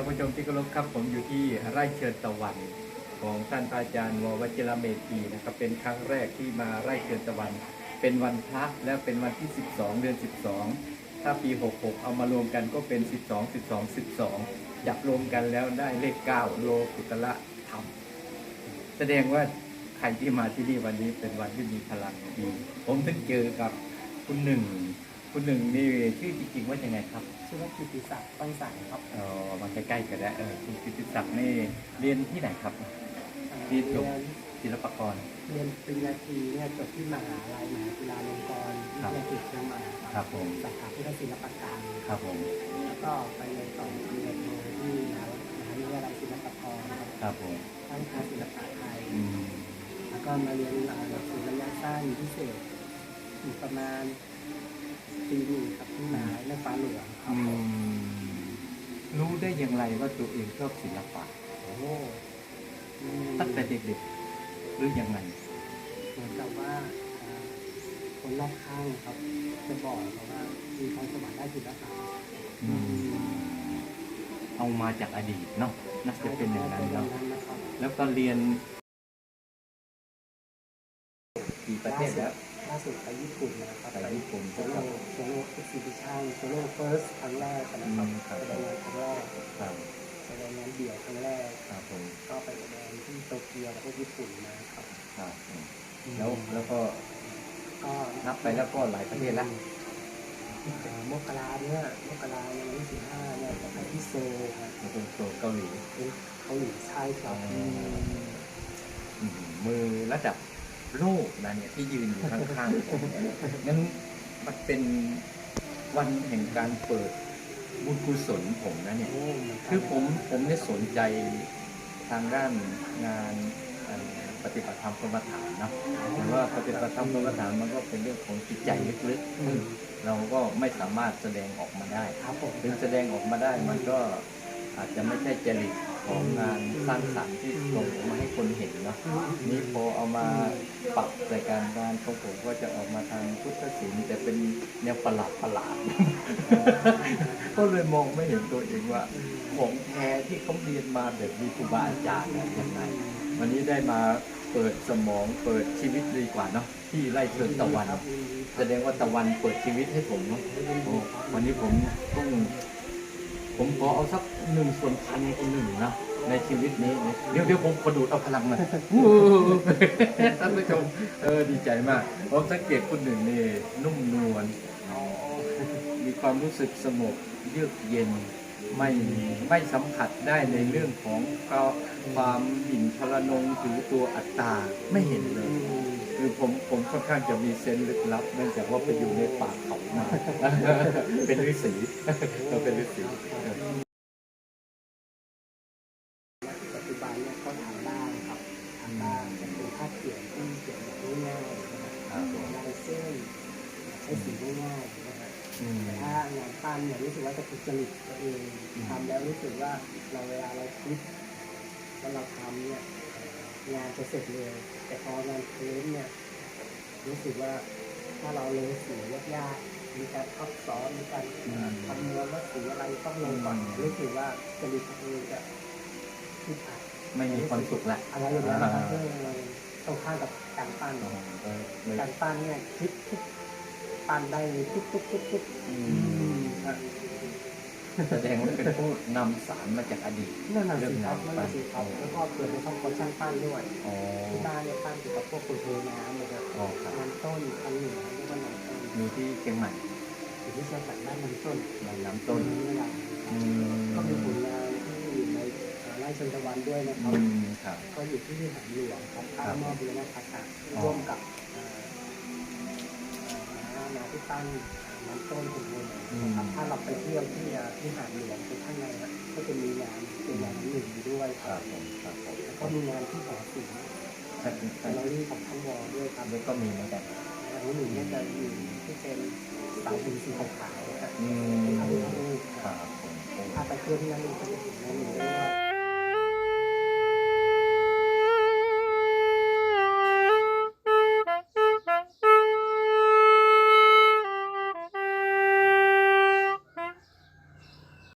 านผู้ชมที่เคารพครับผมอยู่ที่ไร่เชิญตะวันของท่านอาจารย์ววชิรเมธีนะครับเป็นครั้งแรกที่มาไร่เชิญตะวัน เป็นวันพระและเป็นวันที่ 12 เดือน 12 ถ้าปี 66 เอามารวมกันก็เป็น 12 12 12จับรวมกันแล้วได้เลข 9 โลกุตละธรรมแสดงว่าใครที่มาที่นี่วันนี้เป็นวันที่มีพลังดีผมถึงเจอกับคุณหนึ่ง คุณหนึ่งนี่ชื่อจริงๆว่ายังไงครับชื่อว่ากิติศักดิ์ต้นสังครับเออมาใกล้ๆกันแล้วเออคุณกิติศักดิ์นี่เรียนที่ไหนครับที่เรีจยบนศิลปากร เรียนปริญญาตรีเนี่ยจบที่มหาลัยมหาจุฬาลงกรณ์วิทยาเขตเชียงใหม่ครับผมสาขาพุทธศิลปการครับผมแล้วก็ไปเรียนต่อปริญญาโทที่มหามหาวิทยาลัยศิลปากรครับครับผมตั้งคณะศิลปะไทยอืมแล้วก็มาเรียนหลักสูตรระยะสั้นพิเศษอยู่ประมาณ ปีหนึ่งครับที่มหาในฟ้าหลวงครัอืบผมมรู้ได้อย่างไรว่าตัวเองชอบศิลปะโอ้โหอืมตั้งแต่เด็กๆหรือยังไงเหมือนกับว่าอ่าคนรอบข้างครับจะบอกเราว่ามีความสามารถด้านศิลปะอืมเอามาจากอดีตเนาะน่าจะเป็นอย่างนั้นเนาะนะครับแล้วก็เรียนกี่ประเทศแล้ว ล่าสุดไปญี่ปุ่นนะครับไปญี่ปุ่นโซโล่โซโล่เอ็กซิบิชันโซโล่เฟิร์สครั้งแรกนะครับอืมครับแสดงงานครั้งแรกครับแสดงงานเดี่ยวครั้งแรกครับผมก็ไปแสดงที่โตเกียวประเทศญี่ปุ่นนะครับครับผมแล้วแล้วก็ก็นับไปแล้วก็หลายประเทศแล้วอ่ามกราเนี่ยมกราเนี่ยวันที่สิบห้าเนี่ยจะไปที่โซลครับแล้วก็ตัวเกาหลีเป็นเกาหลีใช่ครับอืมมือระดับ โลกนะเนี่ยที่ยืนอยู่ข้างๆผมงั้นมันเป็นวันแห่งการเปิดบุญกุศลผมนะเนี่ยโอ้เหมืนกันคือผมผมได้สนใจทางด้านงานเอ่อปฏิบัติธรรมกรรมฐานเนาะแต่ว่าปฏิบัติธรรมกรรมฐานมันก็เป็นเรื่องของจิตใจลึกอืมๆเราก็ไม่สามารถแสดงออกมาได้ครับผมถึงแสดงออกมาได้มันก็อาจจะไม่ใช่จริต ของงานสร้างสรรค์ที่ส่งออกมาให้คนเห็นเนาะนี่พอเอามาปรับใส่การงานของผมก็จะออกมาทางพุทธศิลป์แต่เป็นแนวประหลาดประหลาดก็เลยมองไม่เห็นตัวเองว่าของแท้ที่เขาเรียนมาแบบมีครูบาอาจารย์เนี่ยยังไงวันนี้ได้มาเปิดสมองเปิดชีวิตดีกว่าเนาะที่ไล่เชิญตะวันแสดงว่าตะวันเปิดชีวิตให้ผมเนาะโอ้วันนี้ผมต้อง ผมขอเอาสักหนึ่งส่วนพันคนหนึ่งนะในชีวิตนี้นะเดี๋ยวเดี๋ยวผมขอดูดเอาพลังมาท่านผู้ชมเออดีใจมากผมสังเกตคนหนึ่งนี่นุ่มนวลมีความรู้สึกสงบเยือกเย็นไม่ไม่สัมผัสได้ในเรื่องของความหยิ่งทรนงถือตัวอัตตาไม่เห็นเลย คือผมผมค่อนข้างจะมีเซนส์ลึกลับเนื่องจากว่าไปอยู่ในป่าเขามาเป็นฤาษีเราเป็นฤาษีเออปัจจุบันเนี่ยเขาทำได้ครับทำได้จะเป็นภาพเขียนที่เขียนแบบง่ายๆนะครับครับผมลายเส้นใช้สีง่ายๆนะครับอืมแต่ถ้างานปั้นเนี่ยรู้สึกว่าจะเป็นจริตตัวเองอืมทำแล้วรู้สึกว่าเราเวลาเราคิดว่าเราทำเนี่ยเอ่อ งานจะเสร็จเร็วแต่พองานเพ้นท์เนี่ยรู้สึกว่าถ้าเราเลงสียากๆมีการทับซ้อนมีการคำนวณว่าสีอะไรต้องลงก่อนรู้สึกว่าจริตตัวเองจะคิดอะไม่มีความสุขละอะไรอย่างเงี้ยนะครับเรื่องอะไรตรงข้ามกับการปั้นอ๋อเออเลยการปั้นเนี่ยคิดคิดปั้นได้เลยปุ๊บปุ๊บปุ๊ แสดงว่าเป็นผู้นำสารมาจากอดีตนั่นน่ะเรื่สิองครับงานนั่นปั้น่ะนสิครับแล้วก็เกิดในครอบครัวช่างปั้นด้วยอ๋อที่บ้านเนี่ยปั้นเกี่ยวกับพวกคนเทน้ำนะครับอ๋อครับน้ำต้นทางเหนือเรียกว่าน้ำต้นมีที่เชียงใหม่อยู่ที่เชียงใหม่บ้านน้ำต้นในน้ำต้นนี่แหละอืมก็มีผลงานที่อยู่ในเอ่อไร่ชนตะวันด้วยนะคอืรับมครับก็อยู่ที่วิหารหลวงครับครัข้าบมอบบุรณพัฒน์อ๋อร่วมกับเอ่อเอ่อนาที่ตั้งน้ำต้นของเราอืมครับถ้าเราไปเที่ยวที่ที่หาดหลวงไปข้างในนะก็จะมีงานเป็นงานน้ำหนึ่งอยู่ด้วยคครัรับบผมครับผมแล้วก็มีงานที่หอศิลป์ใช่แกใช่ลเลอรี่ของทั้งวอด้วยครับแล้วก็มีเหมือนกันงานน้ำหนึ่งเนี่ยจะอยู่ที่เป็นเสาหินสีขาวๆนะครับอืเป็นมพระพุทธรูปครับผมโอ้ถ้าไปเที่ยวที่นั่นก็จะเห็นน้ำหนึ่ง